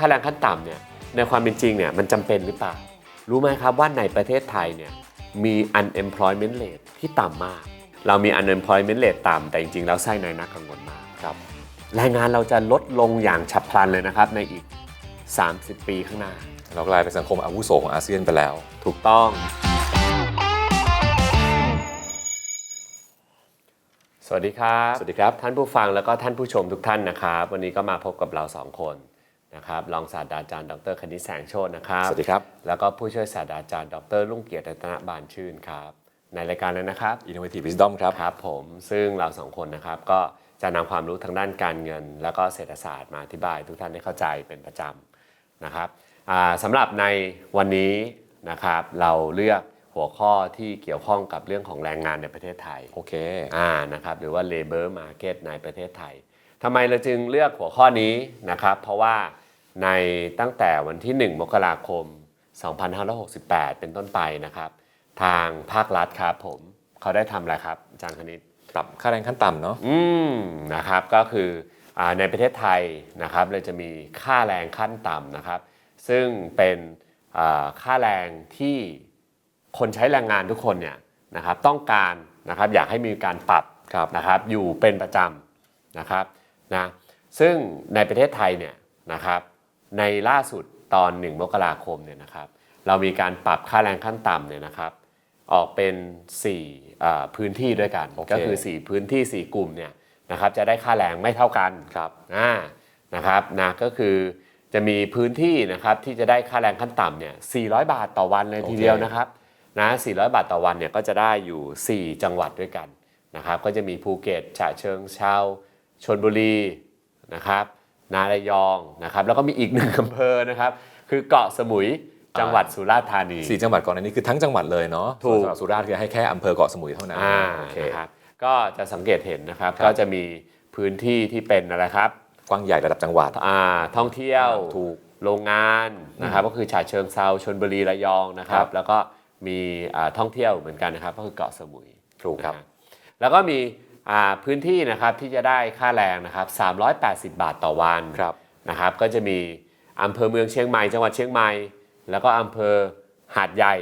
ค่าแรงขั้นต่ำเนี่ยในความเป็นจริงเนี่ยมันจำเป็นหรือเปล่า รู้ไหมครับว่าในประเทศไทยเนี่ยมี unemployment rate ที่ต่ำมาก เรามี unemployment rate ต่ำแต่จริงๆ แล้วไส้ในนักกังวลมากครับ แรงงานเราจะลดลงอย่างฉับพลันเลยนะครับในอีก 30 ปีข้างหน้า เรากลายเป็นสังคมอาวุโสของอาเซียนไปแล้ว ถูกต้อง สวัสดีครับ สวัสดีครับ ท่านผู้ฟังแล้วก็ท่านผู้ชมทุกท่านนะครับ วันนี้ก็มาพบกับเราสองคน นะครับรองศาสตราจารย์ดรคณิตแสงโชตนะครับสวัสดีครับ แล้วก็ผู้ช่วยศาสตราจารย์ดรรุ่งเกียรติรัตนบานชื่นครับ ในรายการเลยนะครับ Innovative Wisdom ครับครับผมซึ่งเราสองคนนะครับก็จะนำความรู้ทางด้านการเงิน แล้วก็เศรษฐศาสตร์มาอธิบายทุกท่านได้เข้าใจเป็นประจำนะครับอ่าสำหรับในวันนี้นะครับเราเลือกหัวข้อที่เกี่ยวข้องกับเรื่องของแรงงานในประเทศไทยโอเคอ่านะครับหรือว่า labor market ในประเทศไทย ทำไมเราจึงเลือกหัวข้อนี้นะครับ เพราะว่าในตั้งแต่วันที่ 1 มกราคม 2568 เป็นต้นไปนะครับ ทางภาครัฐครับผมเขาได้ทำอะไรครับอาจารย์คณิตปรับค่าแรงขั้นต่ำเนาะอืมนะครับก็คืออาในประเทศไทยนะครับเราจะมีค่าแรงขั้นต่ำนะครับ ซึ่งเป็นอ่าค่าแรงที่คนใช้แรงงานทุกคนเนี่ยนะครับต้องการนะครับอยากให้มีการปรับครับนะครับอยู่เป็นประจำนะครับ นะซึ่งในประเทศไทยเนี่ยนะครับในล่าสุดตอน 1 มกราคมเนี่ยนะครับเรามีการปรับค่าแรงขั้นต่ำเนี่ยนะครับออกเป็น4อ่าพื้นที่ด้วยกันโอเคก็คือ 4 พื้นที่ 4 กลุ่มเนี่ยนะครับจะได้ค่าแรงไม่เท่ากันครับอ่านะครับนะก็คือจะมีพื้นที่นะครับที่จะได้ค่าแรงขั้นต่ำเนี่ย 400 บาทต่อวันเลยโอเคทีเดียวนะครับนะ400 บาทต่อวันเนี่ยก็จะได้อยู่ 4 จังหวัดด้วยกันนะครับก็จะมีภูเก็ตฉะเชิงเทรา ชนบุรีนะครับนาระยองนะครับแล้วก็มีอีกหนึ่งอำเภอนะครับ คือเกาะสมุยจังหวัดสุราษฎร์ธานีสี่จังหวัดก่อนอันนี้คือทั้งจังหวัดเลยเนาะถูกส่วนสำหรับสุราษฎร์คือให้แค่อำเภอเกาะสมุยเท่านั้นอ่าโอเคนะครับก็จะสังเกตเห็นนะครับครับ ก็จะมีพื้นที่ที่เป็นอะไรครับ กว้างใหญ่ระดับจังหวัดอ่าท่องเที่ยวถูกโรงงานนะครับ ก็คือฉะเชิงเซาชนบุรีระยองนะครัครับบแล้วก็มีอ่าท่องเที่ยวเหมือนกันนะครับ ก็คือเกาะสมุยถูกครับนะฮะแล้วก็มีอ่า พื้นที่นะครับที่จะได้ค่าแรงนะครับ380 บาทต่อวันครับนะครับ ก็จะมีอำเภอเมืองเชียงใหม่จังหวัดเชียงใหม่ แล้วก็อำเภอหาดใหญ่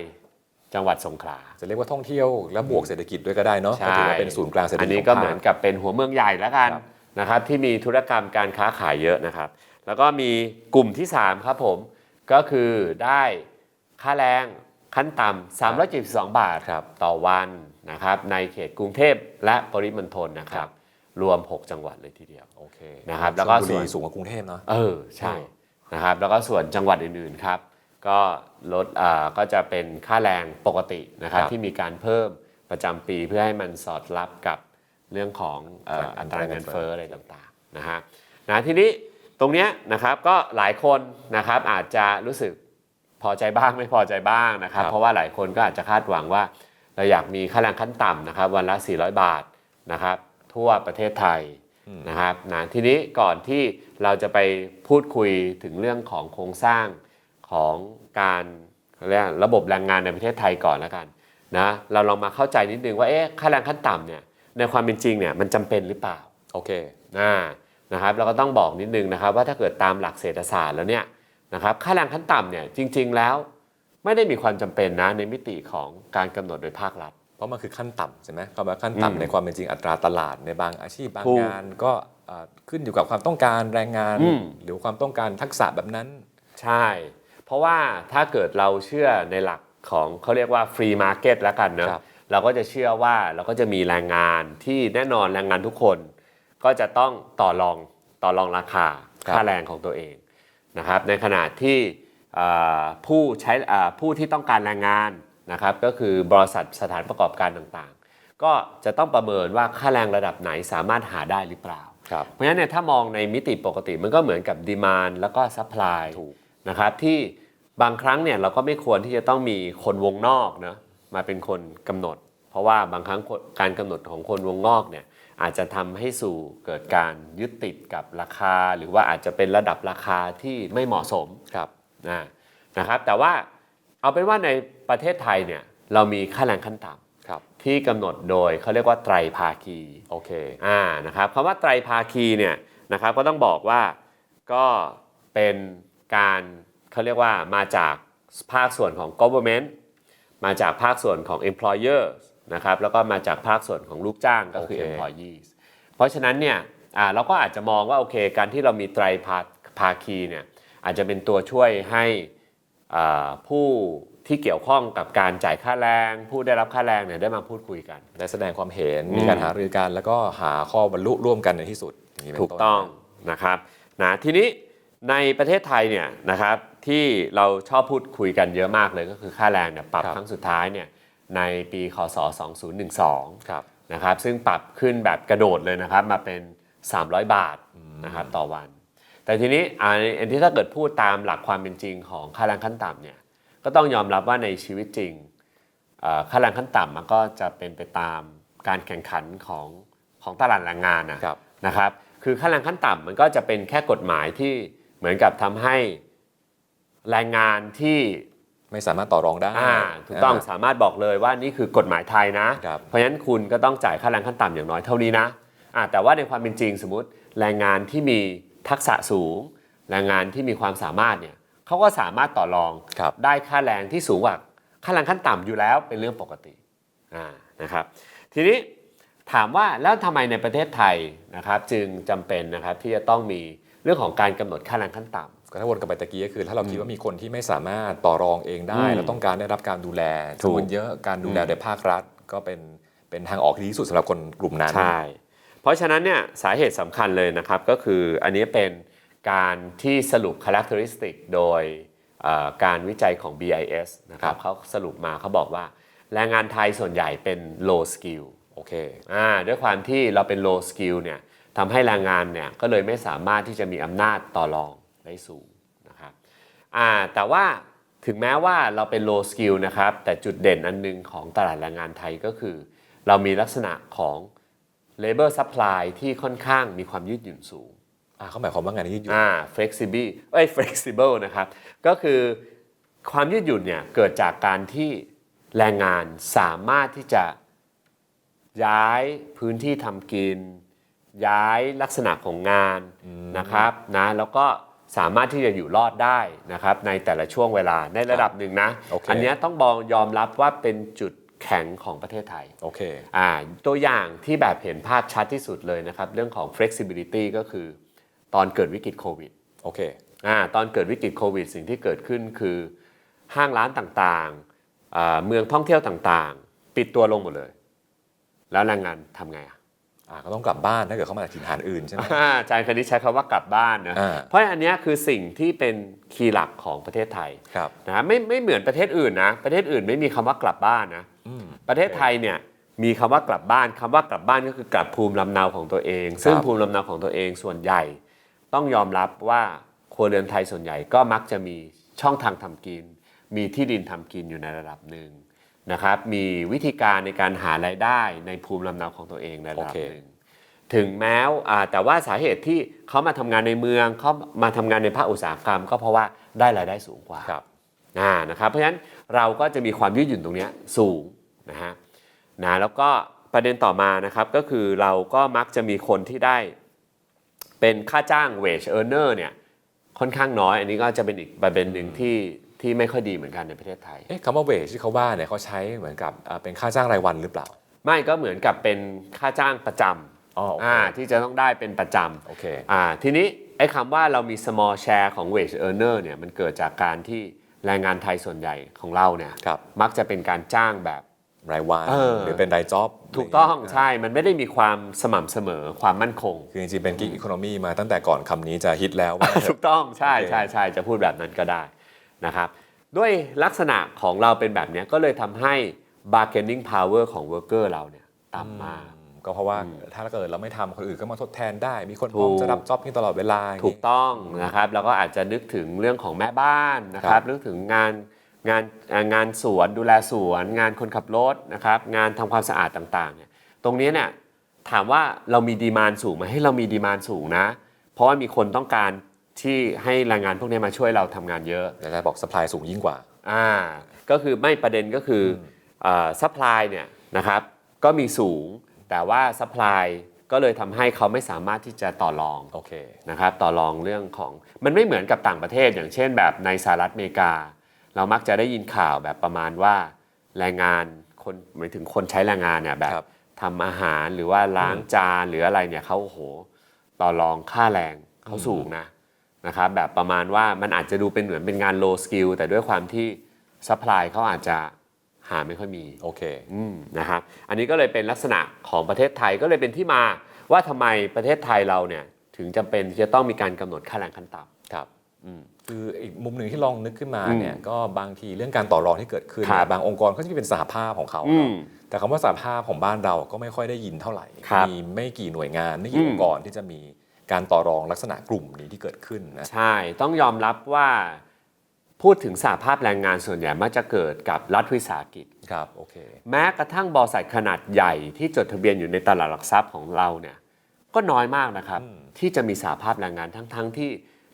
จังหวัดสงขลาจะเรียกว่าท่องเที่ยวและบวกเศรษฐกิจด้วยก็ได้เนาะใช่ก็ถือว่าเป็นศูนย์กลางเศรษฐกิจอันนี้ขก็งภาคเหมือนกับเป็นหัวเมืองใหญ่แล้วกันครับนะครับที่มีธุรกรรมการค้าขายเยอะนะครับ แล้วก็มีกลุ่มที่ 3 ครับผมก็คือได้ค่าแรงขั้นต่ำ372 บาทครับต่อวัน นะครับในเขตกรุงเทพและปริมณฑลนะครับ รวม 6 จังหวัดเลยทีเดียวโอเคนะครับแล้วก็ชลบุรีส่วนสูงกว่ากรุงเทพเนาะเออใช่นะครับแล้วก็ส่วนจังหวัดอื่นๆครับก็ลดอ่าก็จะเป็นค่าแรงปกตินะครับครับที่มีการเพิ่มประจำปีเพื่อให้มันสอดรับกับเรื่องของเอ่ออัอัตตราราเงิเงินนเฟ้เฟ้อออะไรต่างๆนะฮะนะทีนี้ตรงเนี้ยนะครับก็หลายคนนะครับอาจจะรู้สึกพอใจบ้างไม่พอใจบ้างนะครับครับเพราะว่าหลายคนก็อาจจะคาดหวังว่า เราอยากมีค่าแรงขั้นต่ำนะครับวันละ 400 บาทนะครับทั่วประเทศไทยนะครับนะทีนี้ก่อนที่เราจะไปพูดคุยถึงเรื่องของโครงสร้างของการเขาเรียกระบบแรงงานในประเทศไทยก่อนแล้วกันนะเราลองมาเข้าใจนิดนึงว่าเอ๊ะค่าแรงขั้นต่ำเนี่ยในความเป็นจริงเนี่ยมันจำเป็นหรือเปล่าโอเคนะนะครับเราก็ต้องบอกนิดนึงนะครับว่าถ้าเกิดตามหลักเศรษฐศาสตร์แล้วเนี่ยนะครับค่าแรงขั้นต่ำเนี่ยจริง ๆ แล้ว ไม่ได้มีความจำเป็นนะในมิติของการกำหนดโดยภาครัฐ เพราะมันคือขั้นต่ำใช่ไหมคำว่าขั้นอืมต่ำในความเป็นจริงอัตราตลาดในบางอาชีพบางถูกงาน ก็อ่าขึ้นอยู่กับความต้องการแรงงานอืมหรือความต้องการทักษะแบบนั้น ใช่ เพราะว่าถ้าเกิดเราเชื่อในหลักของเขาเรียกว่าฟรีมาร์เก็ตแล้วกันเนอะครับเราก็จะเชื่อว่าเราก็จะมีแรงงานที่แน่นอนแรงงานทุกคน ก็จะต้องต่อรองต่อรองราคาครับค่าแรงของตัวเองนะครับในขณะที่เอ่อ ผู้ใช้เอ่อผู้ที่ต้องการแรงงานนะครับก็คือบริษัทสถานประกอบการต่างๆ ก็จะต้องประเมินว่าค่าแรงระดับไหนสามารถหาได้หรือเปล่าครับเพราะฉะนั้นเนี่ยถ้ามองในมิติปกติมันก็เหมือนกับดีมานแล้วก็ซัพพลายถูกนะครับที่บางครั้งเนี่ยเราก็ไม่ควรที่จะต้องมีคนวงนอกนะมาเป็นคนกำหนด เพราะว่าบางครั้งคนการกำหนดของคนวงนอกเนี่ยอาจจะทำให้สู่เกิดการยึดติดกับราคา หรือว่าอาจจะเป็นระดับราคาที่ไม่เหมาะสมครับ นะนะครับแต่ว่าเอาเป็นว่าในประเทศไทยเนี่ยเรามีค่าแรงขั้นต่ครับำที่กำหนดโดยเขาเรียกว่าไตรภาคีโอเคอ่านะครับคำว่าไตรภาคีเนี่ยนะครับก็ต้องบอกว่าก็เป็นการเขาเรียกว่ามาจากภาคส่วนของ government มาจากภาคส่วนของ employer นะครับแล้วก็มาจากภาคส่วนของลูกจ้างก็คือโอเค employees เพราะฉะนั้นเนี่ยอ่าเราก็อาจจะมองว่าโอเค การที่เรามีไตรภาภาคีเนี่ย อาจจะเป็นตัวช่วยให้อ่าผู้ที่เกี่ยวข้องกับการจ่ายค่าแรง ผู้ได้รับค่าแรงเนี่ยได้มาพูดคุยกัน ได้แสดงความเห็นอืมมีการหารือกัน แล้วก็หาข้อบรรลุร่วมกันในที่สุดย่างนี้เป็นถูกต้องนนะครับนะทีนี้ในประเทศไทยเนี่ยนะครับที่เราชอบพูดคุยกันเยอะมากเลยก็คือค่าแรงเนี่ยปรับครับครั้งสุดท้ายเนี่ยในปีคศ 2012ครับนะครับซึ่งปรับขึ้นแบบกระโดดเลยนะครับมาเป็น 300 บาทนะครับต่อวัน แต่ทีนี้อันอันที่ถ้าเกิดพูดตามหลักความเป็นจริงของค่าแรงขั้นต่ำเนี่ยก็ต้องยอมรับว่าในชีวิตจริงเอ่อค่าแรงขั้นต่ำมันก็จะเป็นไปตามการแข่งขันของของตลาดแรงงานนะครับนะครับ คือค่าแรงขั้นต่ำมันก็จะเป็นแค่กฎหมายที่เหมือนกับทำให้แรงงานที่ไม่สามารถต่อรองได้อ่าถูกต้องาสามารถบอกเลยว่านี่คือกฎหมายไทยนะครับเพราะฉะนั้นคุณก็ต้องจ่ายค่าแรงขั้นต่ำอย่างน้อยเท่านี้นะอ่าแต่ว่าในความเป็นจริงสมมติแรงงานที่มี ทักษะสูงแรงงานที่มีความสามารถเนี่ยเขาก็สามารถต่อรองครับได้ค่าแรงที่สูงกว่าค่าแรงขั้นต่ำอยู่แล้วเป็นเรื่องปกติอ่านะครับ ทีนี้ถามว่าแล้วทำไมในประเทศไทยนะครับ จึงจำเป็นนะครับที่จะต้องมีเรื่องของการกำหนดค่าแรงขั้นต่ำก็ถ้าวนกลับไปตะกี้ก็คือ ถ้าเราคิดว่ามีคนที่ไม่สามารถต่อรองเองได้อืมแล้วต้องการได้รับการดูแลถูกจำนวนเยอะการดูแลอืมโดยภาครัฐ ก็เป็นเป็นทางออกที่ดีที่สุดสำหรับคนกลุ่มนั้นใช่ เพราะฉะนั้นเนี่ยสาเหตุสำคัญเลยนะครับก็คืออันนี้เป็นการที่สรุป characteristic โดยเอ่อการวิจัยของ BIS นะครับเขาสรุปมาเขาบอกว่าแรงงานไทยส่วนใหญ่เป็น low skill โอเคอ่าด้วยความที่เราเป็น low skill เนี่ยทำให้แรงงานเนี่ยก็เลยไม่สามารถที่จะมีอำนาจต่อรองได้สูงนะครับอ่าแต่ว่าถึงแม้ว่าเราเป็น low skill นะครับแต่จุดเด่นอันหนึงของตลาดแรงงานไทยก็คือ เรามีลักษณะของ labor supply ที่ค่อนข้างมีความยืดหยุ่นสูงอ่าเขาหมายความว่าไงานยืดหยุ่นอ่า flexible เอ้ย flexible นะครับ ก็คือความยืดหยุ่นเนี่ยเกิดจากการที่แรงงานสามารถที่จะย้ายพื้นที่ทำกิน ย้ายลักษณะของงานนะครับนะแล้วก็สามารถที่จะอยู่รอดได้นะครับในแต่ละช่วงเวลาในระดับหนึ่งนะโอเคอันเนี้ยต้องบอกยอมรับว่าเป็นจุด แข็งของประเทศไทยโอเคอ่าตัวอย่างที่แบบเห็นภาพชัดที่สุดเลยนะครับ เรื่องของ flexibility ก็คือตอนเกิดวิกฤตโควิดโอเคอ่าตอนเกิดวิกฤตโควิด สิ่งที่เกิดขึ้นคือห้างร้านต่างๆอ่าเมืองท่องเที่ยวต่างๆ ปิดตัวลงหมดเลย แล้วแรงงานทำไงอะอ่า ก็ต้องกลับบ้านถ้าเกิดเขามาจากถิ่นฐานอื่นใช่ไหมอ่าอาจารย์คณิตใช้คำว่ากลับบ้านนะอ่าเพราะอันเนี้ยคือสิ่งที่เป็นคีย์หลักของประเทศไทยครับนะไม่ไม่เหมือนประเทศอื่นนะ ประเทศอื่นไม่มีคำว่ากลับบ้านนะอืมประเทศไทยเนี่ยมีคำว่ากลับบ้านคำว่ากลับบ้านก็คือกลับภูมิลำเนาของตัวเอง ซึ่งครับภูมิลำเนาของตัวเองส่วนใหญ่ ต้องยอมรับว่าครัวเรือนไทยส่วนใหญ่ก็มักจะมีช่องทางทำกิน มีที่ดินทำกินอยู่ในระดับหนึ่ง นะครับมีวิธีการในการหารายได้ในภูมิลำเนาของตัวเองในระดับโอเคหนึ่งถึงแม้อ่าแต่ว่าสาเหตุที่เขามาทำงานในเมืองเขามาทำงานในภาคอุตสาหกรรม ก็เพราะว่าได้รายได้สูงกว่าครับอ่านะครับ เพราะฉะนั้นเราก็จะมีความยืดหยุ่นตรงเนี้ยสูงนะฮะนะแล้วก็ประเด็นต่อมานะครับก็คือเราก็มักจะมีคนที่ได้เป็นค่าจ้าง wage earner เนี่ยค่อนข้างน้อย อันนี้ก็จะเป็นอีกประเด็นหนึ่งที่ ที่ไม่ค่อยดีเหมือนกันในประเทศไทย เอ๊ะคำว่าเวชที่เขาว่าเนี่ยเขาใช้เหมือนกับอ่าเป็นค่าจ้างรายวันหรือเปล่า ไม่ก็เหมือนกับเป็นค่าจ้างประจอ๋อโอำเคอ่าที่จะต้องได้เป็นประจำ โอเค อ่าทีนี้ไอ้คำว่าเรามี small share ของ wage earner เนี่ยมันเกิดจากการที่แรงงานไทยส่วนใหญ่ของเราเนี่ยครับ มักจะเป็นการจ้างแบบ รายวันเออ หรือเป็นรายจ็อบถูกต้องใช่ มันไม่ได้มีความสม่ำเสมอความมั่นคง คือจริงๆเป็นกิ๊กอีโคโนมีมาตั้งแต่ก่อนคำนี้จะฮิตแล้วว่า ถูกต้องใช่โอเค ใช่ใช่จะพูดแบบนั้นก็ได้ นะครับด้วยลักษณะของเราเป็นแบบเนี้ยก็เลยทำให้ bargaining power ของ worker เราเนี่ยต่ำมาก ก็เพราะว่าถ้าเกิดเราไม่ทำคนอื่นก็มาทดแทนได้ มีคนพร้อมถูก จะรับจ็อบนี้ตลอดเวลาอย่างถูนี้กต้องนะครับแล้วก็อาจจะนึกถึงเรื่องของแม่บ้านนะคครัรับบ นึกถึงงานงานอ่างานสวนดูแลสวน งานคนขับรถนะครับงานทำความสะอาดต่างๆเนี่ยตรงนี้เนี่ยถามว่าเรามีดีมานสูงไหมให้เรามีดีมานสูงนะ เพราะว่ามีคนต้องการ ที่ให้แรงงานพวกนี้มาช่วยเราทำงานเยอะแต่จะบอกสปายสูงยิ่งกว่า อ่าก็คือไม่ประเด็นก็คือซัพพลายเนี่ยนะครับก็มีสูงแต่ว่าซัพพลายก็เลยทำให้เขาไม่สามารถที่จะต่อรองโอเค นะครับต่อรองเรื่องของมันไม่เหมือนกับต่างประเทศ อย่างเช่น แบบในสหรัฐอเมริกา เรามักจะได้ยินข่าวแบบประมาณว่าแรงงานคนหมายถึงคนใช้แรงงานเนี่ยแบบครับทำอาหารหรือว่าล้างจานหรืออะไรเนี่ยเขาโอ้โหต่อรองค่าแรงเขาสูงนะ นะครับแบบประมาณว่ามันอาจจะดูเป็นเหมือนเป็นงาน low skill แต่ด้วยความที่ supply เขาอาจจะหาไม่ค่อยมีโอเคอืมนะครับอันนี้ก็เลยเป็นลักษณะของประเทศไทยก็เลยเป็นที่มาว่าทำไมประเทศไทยเราเนี่ยถึงจำเป็นที่จะต้องมีการกำหนดค่าแรงขั้นต่ำครับอืม คืออีกมุมหนึ่งที่ลองนึกขึ้นมาอืมเนี่ยก็บางทีเรื่องการต่อรองที่เกิดขึ้นครับเนี่ยบางองค์กรเขาจะมีเป็นสหภาพของเขาอืเนาะมแต่คำว่าสหภาพของบ้านเราก็ไม่ค่อยได้ยินเท่าไหร่ ครับมีไม่กี่หน่วยงานไม่อืกี่มองค์กรที่จะมี การต่อรองลักษณะกลุ่มนี้ที่เกิดขึ้นนะใช่ ต้องยอมรับว่าพูดถึงสหภาพแรงงานส่วนใหญ่มักจะเกิดกับรัฐวิสาหกิจ ครับโอเคแม้กระทั่งบริษัทขนาดใหญ่ที่จดทะเบียนอยู่ในตลาดหลักทรัพย์ของเราเนี่ยก็น้อยมากนะครับอืมที่จะมีสหภาพแรงงานทั้งๆที่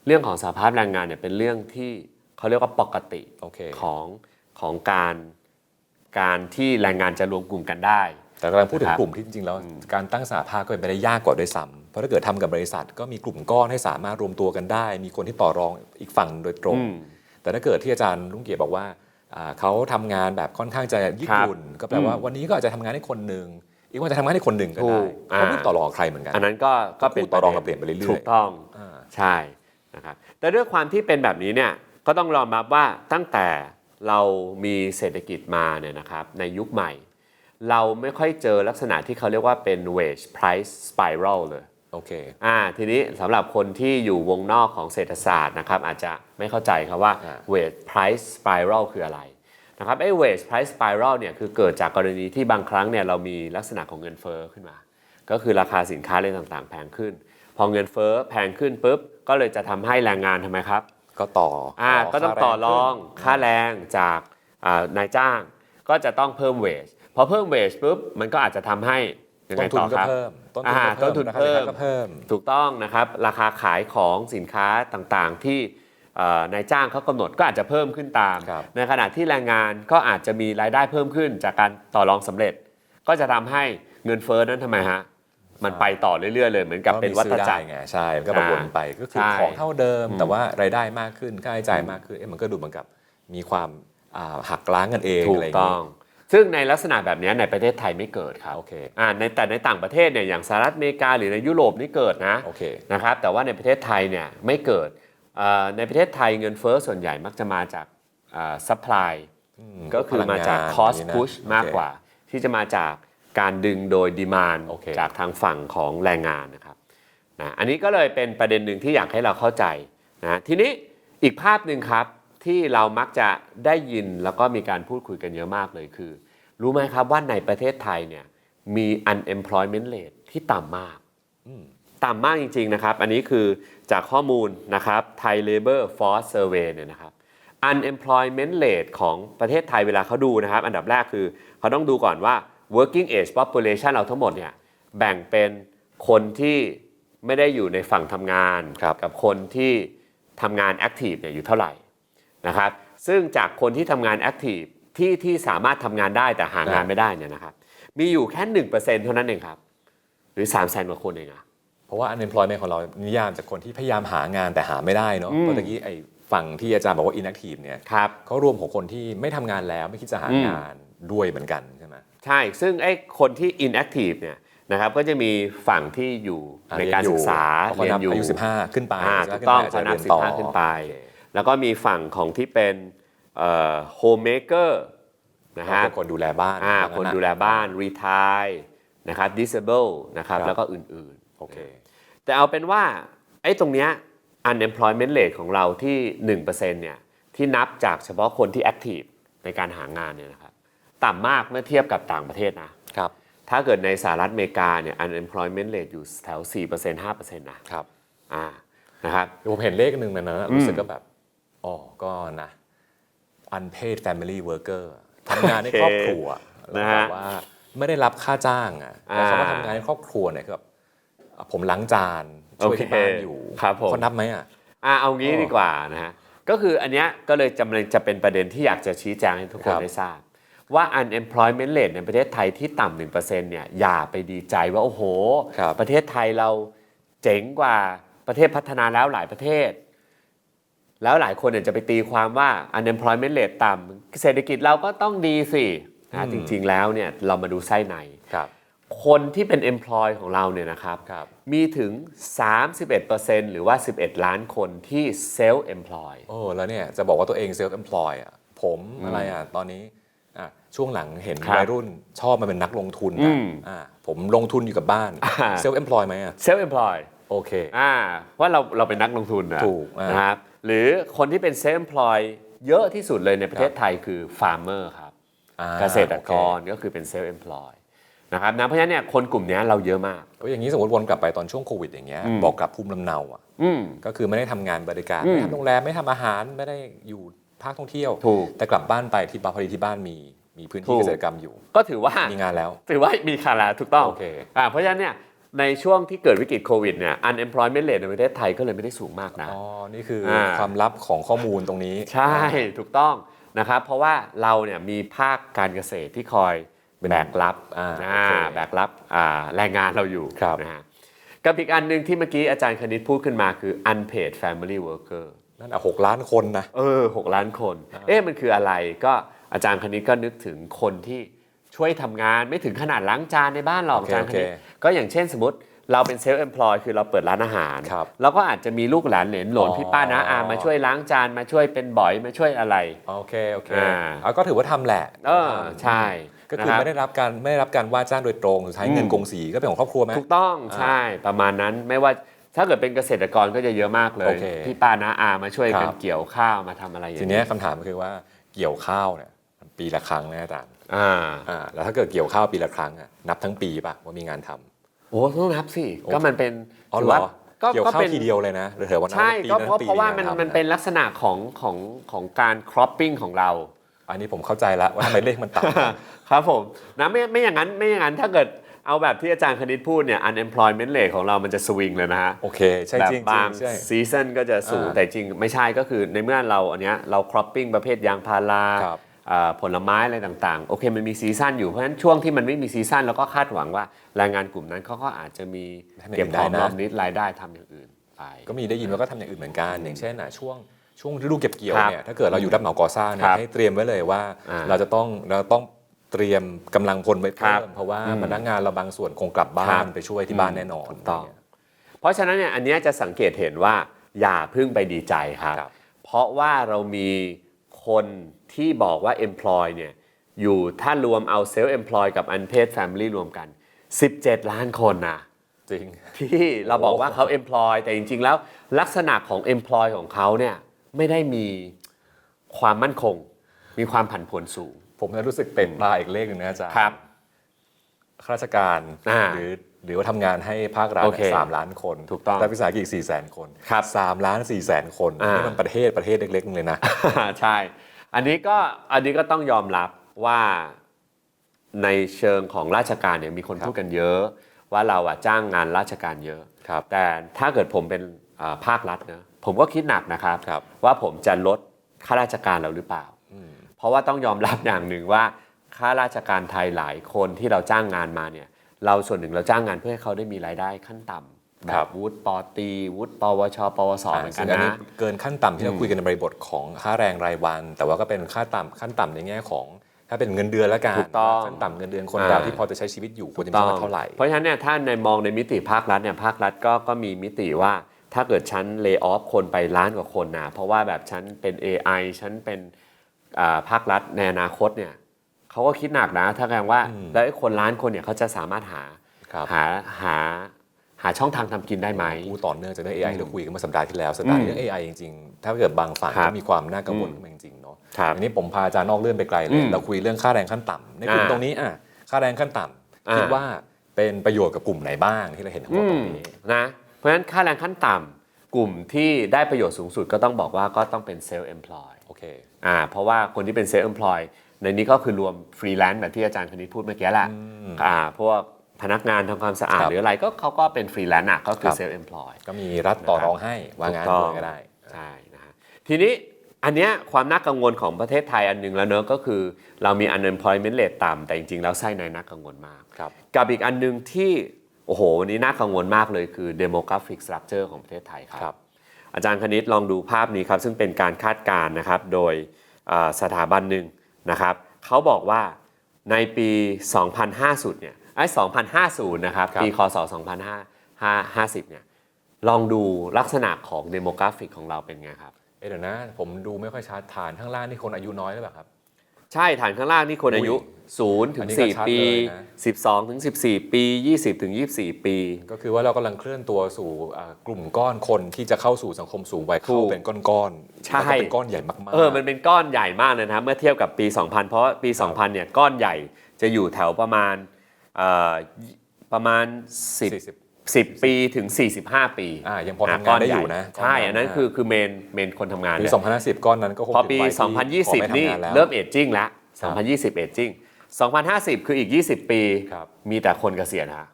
เรื่องของสหภาพแรงงานเนี่ยเป็นเรื่องที่เขาเรียกว่าปกติโอเคของของการการที่แรงงานจะรวมกลุ่มกันได้ แต่กำลังพูดถึคงรับกลุ่มที่จริงๆแล้วการตั้งสหภาพก็เป็นไปได้ยากกว่าด้วยซ้ำเพราะถ้าเกิดทำกับบริษัท ก็มีกลุ่มก้อนให้สามารถรวมตัวกันได้ มีคนที่ต่อรองอีกฝั่งโดยตรงอืมแต่ถ้าเกิดที่อาจารย์ลุงเกียรติบอกว่าอ่าเขาทำงานแบบค่อนข้างจะยืดหยุ่นก็แปลว่าอืมวันนี้ก็อาจจะทำงานให้คนหนึ่งอีกวันจะทำงานให้คนหนึ่งก็ถูได้กอ่าเขาไม่ต่อรองกับใครเหมือนกัน อันนั้นก็ก็เป็นต่อรองกันเปลี่ยนไปเรื่อยๆถูกต้องอ่าใช่นะครับแต่ด้วยความที่เป็นแบบนี้เนี่ยก็ต้องยอมรับว่าตั้งแต่เรามีเศรษฐกิจมาเนี่ยนะครับในยุคใหม่ เราไม่ค่อยเจอลักษณะที่เขาเรียกว่าเป็น wage price spiral เลยโอเคอ่าทีนี้สำหรับคนที่อยู่วงนอกของเศรษฐศาสตร์นะครับอาจจะไม่เข้าใจครับว่าอ่า wage price spiral คืออะไรนะครับไอ้ wage price spiral เนี่ยคือเกิดจากกรณีที่บางครั้งเนี่ยเรามีลักษณะของเงินเฟ้อขึ้นมา ก็คือราคาสินค้าอะไรต่างๆ แพงขึ้น พอเงินเฟ้อแพงขึ้นปุ๊บ ก็เลยจะทำให้แรงงานทำไมครับ ก็ต่ออ่าก็ต้องต่อรองค่าค่าแรงจากอ่านายจ้าง ก็จะต้องเพิ่ม wage พอเพิ่ม wage ปุ๊บมันก็อาจจะทำให้ยังแรไงงขึ้นต้นทุนต่อก็ครับเพิ่มต้นทุนอ่าก็ต้นทุนราคาสินค้าเพิ่มก็เพิ่ม ถูกต้องนะครับ ราคาขายของสินค้าต่างๆที่เอ่อนายจ้างเขากำหนดก็อาจจะเพิ่มขึ้นตามครับในขณะที่แรงงานก็อาจจะมีรายได้เพิ่มขึ้นจากการต่อรองสำเร็จ ก็จะทำให้เงินเฟ้อนั้นทำไมฮะมันไปต่อเรื่อยๆเลยเหมือนกับเป็นวัฏจักรมีซื้อได้ไงใช่มันก็แบบวนไปก็คือใช่ของเท่าเดิม แต่ว่ารายได้มากขึ้นค่าใช้จ่ายมากขึ้นเอ๊ะมันก็ดูเหมือนกับมีความอ่าหักล้างกันเองถูอะกไรอย่างต้งี้อง ซึ่งในลักษณะแบบนี้ในประเทศไทยไม่เกิดครับโอเคอ่าในแต่ในต่างประเทศเนี่ยอย่างสหรัฐอเมริกาหรือในยุโรปนี่เกิดนะโอเคนะครับแต่ว่าในประเทศไทยเนี่ยไม่เกิดเอ่อในประเทศไทยเงินเฟ้อส่วนใหญ่มักจะมาจากซัพพลายก็คือมาจากพลังงาน cost อย่างนี้นะ push โอเคมากกว่า ที่จะมาจากการดึงโดย demand โอเคจากทางฝั่งของแรงงานนะครับนะอันนี้ก็เลยเป็นประเด็นหนึ่งที่อยากให้เราเข้าใจนะทีนี้อีกภาพหนึ่งครับ ที่เรามักจะได้ยินแล้วก็มีการพูดคุยกันเยอะมากเลยคือ รู้ไหมครับว่าในประเทศไทยเนี่ยมี unemployment rate ที่ต่ำมากต่ำมากจริง ๆ นะครับ อันนี้คือจากข้อมูลนะครับ Thai Labor Force Survey เนี่ยนะครับ unemployment rate ของประเทศไทยเวลาเขาดูนะครับ อันดับแรกคือเขาต้องดูก่อนว่า working age population เราทั้งหมดเนี่ยแบ่งเป็นคนที่ไม่ได้อยู่ในฝั่งทำงานครับกับคนที่ทำงาน active เนี่ยอยู่เท่าไหร่ นะครับซึ่งจากคนที่ทำงาน active ที่ที่สามารถทำงานได้แต่หางานไม่ได้เนี่ยนะครับมีอยู่แค่1%เท่านั้นเองครับ หรือ3 0 0 0 0 0กว่าคนเองอะเพราะว่า unemployment ของเรานิยามจากคนที่พยายามหางานแต่หาไม่ได้เนาะอืมเพราะตะกี้ไอ้ฝั่งที่อาจารย์บอกว่า inactive เนี่ยครับเขารวมของคนที่ไม่ทำงานแล้วไม่คิดจะหางานด้วยเหมือนกันใช่ไหมใช่ ซึ่งไอ้คนที่ inactive เนี่ยนะครับก็จะมีฝั่งที่อยู่ในการศึกษาเพราะเรียเขานันบอยู่อายุ15 ขึ้นไปอ่าใช่ถูไหมกต้องขึ้เขานไปนับอาจจะเรียนต่อ15 ขึ้นไปโอเค แล้วก็มีฝั่งของที่เป็นเอ่อ homemaker นะเขาฮะเป็นคนดูแลบ้านอ่าว่าคนงั้ะดูแลบ้าน retire นะครับ disable นะครับครับแล้วก็อื่นๆโอเคแต่เอาเป็นว่าไอ้ตรงเนี้ย unemployment rate ของเราที่ 1%เนี่ยที่นับจากเฉพาะคนที่ active ในการหางานเนี่ยนะครับต่ำมากเมื่อเทียบกับต่างประเทศนะครับถ้าเกิดในสหรัฐอเมริกาเนี่ย unemployment rate อยู่แถว 4% 5%นะครับอ่านะครับผมเห็นเลขหนึ่งนะนะอืมรู้สึกก็แบบ อ๋อก็นะ unpaid family worker ทำงานในครอบครัวแล้วนะแบฮะบว่าไม่ได้รับค่าจ้างอะแต่อ่าคำว่าทำงานในครอบครัวเนี่ยคือแบบอะผมล้างจานช่วยที่โอเคบ้านอยู่ครับผมเขานับไหมอะอ่าเอางี้อ๋อดีกว่านะฮะก็คืออันเนี้ยก็เลยจำเลยจะเป็นประเด็นที่อยากจะชี้แจงให้ทุกคคนรับได้ทราบ ว่า unemployment rate ในประเทศไทยที่ต่ำหนึ่งเปอร์เซ็นต์เนี่ยอย่าไปดีใจว่าโอ้โหครับประเทศไทยเราเจ๋งกว่าประเทศพัฒนาแล้วหลายประเทศ แล้วหลายคนเนี่ยจะไปตีความว่า unemployment rate ต่ำเศรษฐกิจเราก็ต้องดีสินะจริงๆแล้วเนี่ยเรามาดูไส้ในครับ คนที่เป็น employ ของเราเนี่ยนะครับครับมีถึง 31%หรือว่า 11 ล้านคนที่ self employ โอ้แล้วเนี่ยจะบอกว่าตัวเองเซลฟ์ e อ p พลอยอะผมอะไรอะตอนนี้อะช่วงหลังเห็นครับวัยรุ่นชอบมาเป็นนักลงทุนอือะมอะผมลงทุนอยู่กับบ้านอ่าเซลฟ์ e อ p พลอยไหมอะ self employ โอเคอ่าว่าเราเราเป็นนักลงทุนนะถูกอ่านนะครับ หรือคนที่เป็น self employ เยอะที่สุดเลยในประเทศไทยคือ farmer ครับอ่าเกษตรกรโอก็คือเป็น self employ นะครับนะเพราะฉะนั้นเนี่ยคนกลุ่มเนี้ยเราเยอะมากเคอย่างนี้สมมติวนกลับไปตอนช่วงโควิดอย่างเงี้ยอืมบอกกลับภูมิลำเนาอะอืมก็คือไม่ได้ทำงานบริการอืมไม่ทำโรงแรมไม่ทำอาหารไม่ได้อยู่ภาคท่องเที่ยวถูกแต่กลับบ้านไปที่บ้านพอดีที่บ้านมีมีพื้นถูที่กเกษตรกรรมอยู่ ก็ถือว่ามีงานแล้ว ถือว่ามีคาราถูกต้องโอเคอ่าเพราะฉะนั้นเนี่ย ในช่วงที่เกิดวิกฤตโควิดเนี่ย unemployment rate ในประเทศไทยก็เลยไม่ได้สูงมากนะ อ๋อ นี่คืออาความลับของข้อมูลตรงนี้ ใช่ ถูกต้องนะครับ เพราะว่าเราเนี่ยมีภาคการเกษตรที่คอยเป็นแบกรับอ่าอ่าโอเคแบกรับอ่าแรงงานเราอยู่ครับนะฮะกับอีกอันหนึ่งที่เมื่อกี้อาจารย์คณิตพูดขึ้นมาคือ unpaid family worker นั่นอะหกล้านคนนะ เออหกล้านคน เอ๊ะมันคืออะไรก็อาจารย์คณิตก็นึกถึงคนที่ ช่วยทำงานไม่ถึงขนาดล้างจานในบ้านหรอกโออาเคจารย์คณิตโอเคก็อย่างเช่นสมมติเราเป็นเซลล์ e อ p พลอยคือเราเปิดร้านอาหารครับแล้วก็อาจจะมีลูกหลานเหลนโหลนอ๋อพี่ป้าน้าอามาช่วยล้างจานมาช่วยเป็นบ่อยมาช่วยอะไร โอเค โอเคอ่าเอาก็ถือว่าทำแหละเออใช่ ก็คือนะรับไม่ได้รับการไม่ได้รับการว่าจ้างโดยตรงสุดท้ายเงินอืมกงสีก็เป็นของครอบครัวไหมถูกต้องอ่าใช่ประมาณนั้นไม่ว่าถ้าเกิดเป็นเกษตรกรก็จะเยอะมากเลโอยเคพี่ป้าน้าอามาช่วยกันครับเกี่ยวข้าวมาทำอะไรอย่างทีเนี้ยคำถามก็คือว่าเกี่ยวข้าวเนี่ยปีละครั้งนะอาจารย์ อ่าอ่าแล้วถ้าเกิดเกี่ยวข้าวปีละครั้งอะนับทั้งปีป่ะว่ามีงานทำ โอ้ต้องนับสิก็มันเป็นอ๋อถืเหรว่าอก็เกี่ยวก็ข้าวเป็นทีเดียวเลยนะหรือเถอะว่านับใช่ปีก็นั้นเพราะปีเพราะว่ามันงทำมันเป็นลักษณะของของของการ cropping ของเรา อันนี้ผมเข้าใจแล้วว่าทำไมเลขมันต่ำ ครับผมนะไม่ไม่อย่างนั้นไม่อย่างนั้นถ้าเกิดเอาแบบที่อาจารย์คณิตพูดเนี่ย unemployment rate ของเรามันจะสวิงเลยนะฮะโอเคใช่แบบจริงบางใช่ ซีซันก็จะสูงอ่าแต่จริงไม่ใช่ก็คือในเมื่อเราอันเนี้ยเรา cropping ประเภทยางพารา ครับอ่า ผลไม้อะไรต่างๆ โอเคมันมีซีซันอยู่เพราะฉะนั้นช่วงที่มันไม่มีซีซันเราก็คาดหวังว่าแรงงานกลุ่มนั้นเขาก็อาจจะมีทำอย่างอื่นเก็บหอมได้นะรอมริดรายได้ทำอย่างอื่นไปก็มีได้ยินว่าก็ทำอย่างอื่นเหมือนกัน อย่างเช่นอะช่วงช่วงฤดูเก็บเกี่ยวครับเนี่ยถ้าเกิดเราอยู่รับเหมาก่อสร้างเนี่คยรับให้เตรียมไว้เลยว่าอ่า เราจะต้องเราต้องเตรียมกำลังพลไว้ครัเพิ่บมเพราะว่าอืมพนักงานเราบางส่วนคงกลับบ้าครันบไปช่วยที่บ้านแน่นอนถูกต้องะไรเยเพราะฉะนั้นเนี่ยอันเนี้ยจะสังเกตเห็นว่าอย่าเพึ่งไปดีใจครับครับเพราะว่าเรามีคน ที่บอกว่า employ เนี่ยอยู่ถ้ารวมเอา self employ กับ unpaid family รวมกัน 17 ล้านคนนะจริงที่เราบอกว่าเขา employ แต่จริง ๆ แล้วลักษณะของ employ ของเขาเนี่ยไม่ได้มีความมั่นคง มีความผันผวนสูง ผมจะรู้สึกเต็มปลาอีกเลขหนึ่งนะอาจารย์ครับข้าราชการอ่าหรือหรือว่าทำงานให้ภาครัฐโอเคเนี่ยสามล้านคนถูกต้องรัฐวิสาหกิจสี่แสนคนครับสามล้านสี่แสนคนอ่านี่นี่มันประเทศประเทศเล็กๆนึงเลยนะใช่ อันนี้ก็อันนี้ก็ต้องยอมรับว่าในเชิงของราชการเนี่ยมีคนครับพูดกันเยอะ ว่าเราอะจ้างงานราชการเยอะครับแต่ถ้าเกิดผมเป็นอ่าภาครัฐนะผมก็คิดหนักนะครับครับว่าผมจะลดข้าราชการเราหรือเปล่า เพราะว่าต้องยอมรับอย่างหนึ่งว่าข้าราชการไทยหลายคนที่เราจ้างงานมาเนี่ยเราส่วนหนึ่งเราจ้างงานเพื่อให้เขาได้มีรายได้ขั้นต่ำแบ ครับบวุฒิปอตรีวุฒิปวช ปวสเหมือนกัซึ่นงอันนี้นะเกินขั้นต่ำที่เราคุยกันในบริบทของค่าแรงรายวัน แต่ว่าก็เป็นค่าต่ำขั้นต่ำในแง่ของ ถ้าเป็นเงินเดือนแล้วกันถูกต้องขั้นต่ำเงินเดือนคนอ่าเราที่พอจะใช้ชีวิตอยู่ควรจะมีต้องสักเท่าไหร่ เพราะฉะนั้นเนี่ยถ้าในมองในมิติภาครัฐเนี่ยภาครัฐก็ก็มีมิติว่าถ้าเกิดฉันเล y o อ f คนไปล้านกว่าคนนะเพราะว่าแบบฉันเป็น AI ฉันเป็นอ่าภาครัฐในอนาคตเนี่ยเขาก็คิดหนักนะ ถ้าแปลว่าอืมแล้วไอ้คนล้านคนเนี่ยเขาจะสามารถหาครับ หาหา หาช่องทางทำกินได้ไหมพูดต่อเนื่องจากเรื่อง AI ที่เราคุยกันเมื่อสัปดาห์ที่แล้วสัปดาห์นี้อืมเรื่อง AI จริงๆ ถ้าเกิดบางฝั่งครับก็มีความน่ากังวลอืมขึ้นมาจริงๆเนาะครับอันนี้ผมพาอาจารย์นอกเรื่องไปไกลเลอืยมเราคุยเรื่องค่าแรงขั้นต่ำในกลุ่มอ่าตรงนี้อะค่าแรงขั้นต่ำอ่าคิดว่าเป็นประโยชน์กับกลุ่มไหนบ้างที่เราเห็นทั้งหมดตรงนี้นะเพราะฉะนั้นค่าแรงขั้นต่ำกลุ่มที่ได้ประโยชน์สูงสุดก็ต้องบอกว่าก็ต้องเป็นเซลล์ employ โอเคอ่าเพราะว่าคนที่เป็นเซลล์ employ ในนี้ก็คือรวมฟรีแลนซ์แบบที่อาจารย์คณิตพูดเมื่อกี้แหละอ่าพวก พนักงานทำความสะอาดครับหรืออะไรก็เขาก็เป็นฟรีแลนซ์อะก็คือครับเซลล์ employ ก็มีรัฐต่อรองให้ว่างานถูกด้ต้วยก็ได้ใช่นะฮะทีนี้อันเนี้ยความน่ากังวลของประเทศไทยอันหนึงแล้วเนอะก็คือ เรามี unemployment rate ต่ำแต่จริงๆ แล้วไส้ในน่ากังวลมากครับกับอีกอันหนึงที่โอ้โหวันนี้น่ากังวลมากเลยคือ demographic structure ของประเทศไทยคครัรับบอาจารย์คณิตลองดูภาพนี้ครับ ซึ่งเป็นการคาดการณ์นะครับ โดยเอ่อสถาบันหนึ่งนะครับเขาบอกว่าในปี 2050 เนี่ย ไอ้2050 นะครับครับ ปีคศ2550 เนี่ย ลองดูลักษณะของ demographic ของเราเป็นไงครับ เอ๊ะเดี๋ยวนะ ผมดูไม่ค่อยชัดฐานข้างล่างนี่คนอายุน้อยหรือเปล่าครับ ใช่ฐานข้างล่างนี่คนอายุ 0 ถึอังนนี้ก็ชัด4ปีเลยนะ12 ถึง 14 ปี 20 ถึง 24 ปี ก็คือว่าเรากำลังเคลื่อนตัวสู่อ่ากลุ่มก้อนคนที่จะเข้าสู่สังคมสูงวัยถูเข้ากเป็นก้อนๆใช่แล้วก็เป็นก้อนใหญ่มากๆ เออ มันเป็นก้อนใหญ่มากเลยนะครับเมื่อเทียบกับปี 2000 เพราะว่าปี 2000 เนี่ยก้อนใหญ่จะอยู่แถวประมาณ เอ่อประมาณ 10 40 10 ปีถึง 45 ปีอ่ายังพอทำงานได้อยู่นะใช่ อันนั้นคือคือเมนเมนคนทำงานปีเลย2050 ก้อนนั้นก็คงพอปีถึงวัยที่ขอไม่2020นี่ทำงาแล้ว เริ่มเอจจิ้งแล้วครับ2020 เอจจิ้ง2050 คืออีก 20 ปีครับ มีแต่คนเกษียณฮะ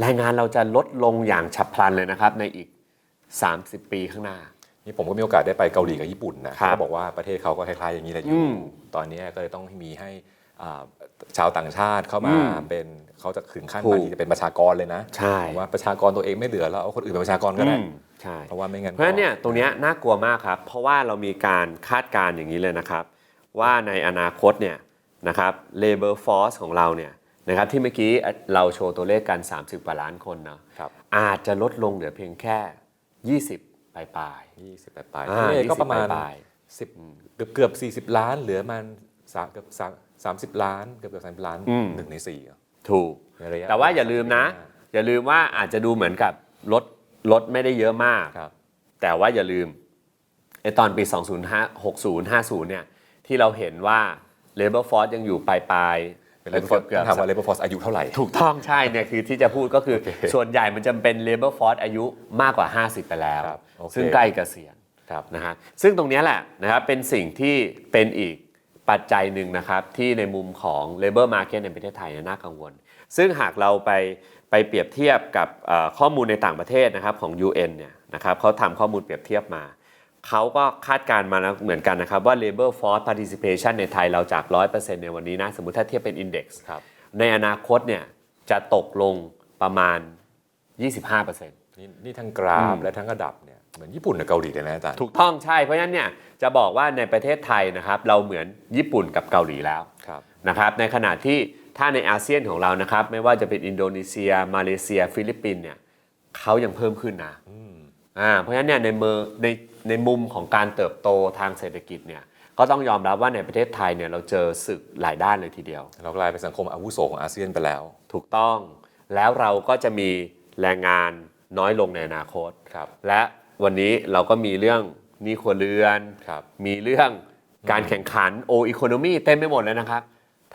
แรงงานเราจะลดลงอย่างฉับพลันเลยนะครับ ในอีก 30 ปีข้างหน้า นี่ผมก็มีโอกาสได้ไปเกาหลีกับญี่ปุ่นนะครับ เขาบอกว่าประเทศเขาก็คล้ายๆอย่างนี้แหละออืยู่มตอนนี้ก็เลยต้องมีให้อ่า ชาวต่างชาติเข้ามาอืมเป็นเขาจะถึงขั้นถูกบางทีจะเป็นประชากรเลยนะใช่บอกว่าประชากรตัวเองไม่เหลือแล้วเอาคนอื่นเป็นประชากรก็ได้อืมใช่เพราะว่าไม่งั้นเพราะฉะนั้นเนี่ยตรงเนี้ยน่ากลัวมากครับ เพราะว่าเรามีการคาดการณ์อย่างนี้เลยนะครับ ว่าในอนาคตเนี่ยนะครับ labor force ของเราเนี่ยนะครับที่เมื่อกี้เราโชว์ตัวเลขกัน 30กว่าล้านคนเนาะครับอาจจะลดลงเหลือเพียงแค่ 20 ปลายปลายยี่สิบปลายๆๆอ่านี่ก็ประมาณ20ปลายสิบเกือบเกือบสี่สิบล้านเหลือมันสามเกือบสาม สามสิบล้านเกือบเกือบสามสิบล้านอืม หนึ่งในสี่อะๆถูก ในระยะแต่ว่าอย่าลืมนะ อย่าลืมว่าอาจจะดูเหมือนกับลดลดไม่ได้เยอะมาก ครับ แต่ว่าอย่าลืมไอตอนปี 2005 60 50 เนี่ย ที่เราเห็นว่า labor force ยังอยู่ปลายปลายๆเป็นเลเวอร์ฟอร์เกือบถามว่าเลเวอร์ฟอร์อายุเท่าไหร่ ถูกต้องใช่เนี่ยคือที่จะพูดก็คือส่วนใหญ่มันจะเป็น labor force อายุมากกว่า 50 ไปแล้ว ครับโอเค ซึ่งใกล้เกษียณ ครับ นะฮะซึ่งตรงเนี้ยแหละนะครับเป็นสิ่งที่เป็นอีก ปัจจัยหนึ่งนะครับที่ในมุมของ labor market ในประเทศไทยน่ากังวล ซึ่งหากเราไปไปเปรียบเทียบกับเอ่อข้อมูลในต่างประเทศนะครับของ UN เนี่ยนะครับเขาทำข้อมูลเปรียบเทียบมาเขาก็คาดการณ์มาแล้วเหมือนกันนะครับว่า labor force participation ในไทยเราจาก 100%ในวันนี้นะ สมมติถ้าเทียบเป็น index ครับในอนาคตเนี่ยจะตกลงประมาณ 25%นี่นี่ทั้งกราฟอืมและทั้งระดับ เนี่ยเหมือนญี่ปุ่นกับเกาหลีเลยนะอาจารย์ถูกต้องใช่เพราะฉะนั้นเนี่ยจะบอกว่าในประเทศไทยนะครับเราเหมือนญี่ปุ่นกับเกาหลีแล้วครับนะครับในขณะที่ถ้าในอาเซียนของเรานะครับไม่ว่าจะเป็นอินโดนีเซีย มาเลเซีย ฟิลิปปินส์เนี่ยเขายังเพิ่มขึ้นนะอ่าเพราะฉะนั้นเนี่ยในเมอในในมุมของการเติบโตทางเศรษฐกิจเนี่ยก็ต้องยอมรับว่าในประเทศไทยเนี่ยเราเจอศึกหลายด้านเลยทีเดียว เรากลายเป็นสังคมอาวุโสของอาเซียนไปแล้ว ถูกต้องแล้วเราก็จะมีแรงงานน้อยลงในอนาคตครับและ วันนี้เราก็มีเรื่องหนี้ครัวเรือน ครับมีเรื่องการแข่งขันโออีโคโนมีเต็มไปหมดเลยนะครับ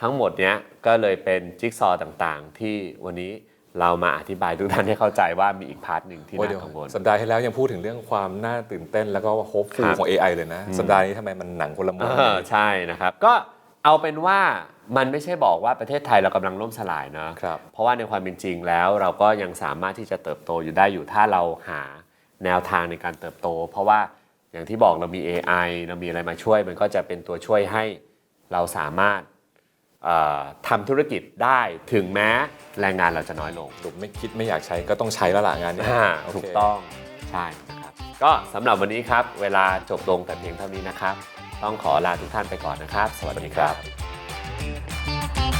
ทั้งหมดเนี้ยก็เลยเป็นจิ๊กซอว์ต่างๆ ที่วันนี้เรามาอธิบายทุกท่านให้เข้าใจว่ามีอีกพาร์ทหนึ่งที่โอ้ยน่าเดี๋ยวกังวล สัปดาห์ที่แล้วยังพูดถึงเรื่องความน่าตื่นเต้นแล้วก็โฮปฟูครับ ของ AI เลยนะ สัปดาห์นี้ทำไมมันหนังคนละม้วนเออใช่นะครับ ก็เอาเป็นว่ามันไม่ใช่บอกว่าประเทศไทยเรากำลังล่มสลายเนอะครับ เพราะว่าในความเป็นจริงแล้วเราก็ยังสามารถที่จะเติบโตอยู่ได้อยู่ถ้าเราหา แนวทางในการเติบโต เพราะว่าอย่างที่บอกเรามี AI เรามีอะไรมาช่วย มันก็จะเป็นตัวช่วยให้เราสามารถเอ่อทำธุรกิจได้ถึงแม้แรงงานเราจะน้อยลงหลุมไม่คิดไม่อยากใช้ก็ต้องใช้แล้วล่ะงานเนี้ยอ่าโเคถูกต้องใช่นะครับก็สำหรับวันนี้ครับ เวลาจบลงแต่เพียงเท่านี้นะครับ ต้องขอลาทุกท่านไปก่อนนะครับ สวัสดีครับ